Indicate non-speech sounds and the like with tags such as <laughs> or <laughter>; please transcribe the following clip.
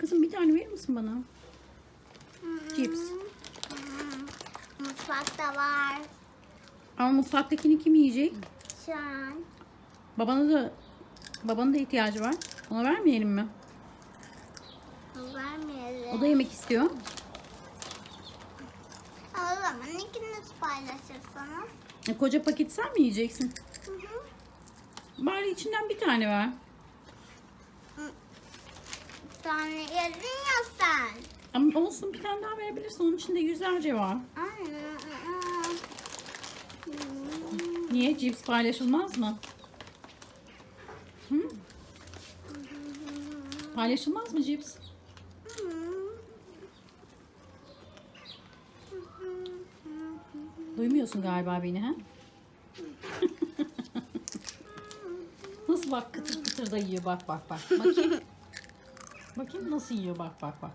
Kızım bir tane verir misin bana? Cips. Mutfakta var. Ama mutfaktakini kim yiyecek? Şu an. Babana da babanın da ihtiyacı var. Ona vermeyelim mi? Vermeyelim. O da yemek istiyor. O zaman ikiniz paylaşırsanız. E, koca paket sen mi yiyeceksin? Hı hı. Bari içinden bir tane ver. Tane yedin ya sen. Ama olsun bir tane daha verebilirsin. Onun içinde yüzlerce var. Niye? Cips paylaşılmaz mı? Hı? Paylaşılmaz mı cips? Duymuyorsun galiba beni ha? <laughs> Nasıl bak kıtır kıtır da yiyor bak bak bak. Bakayım. Bakayım nasıl yiyor bak bak.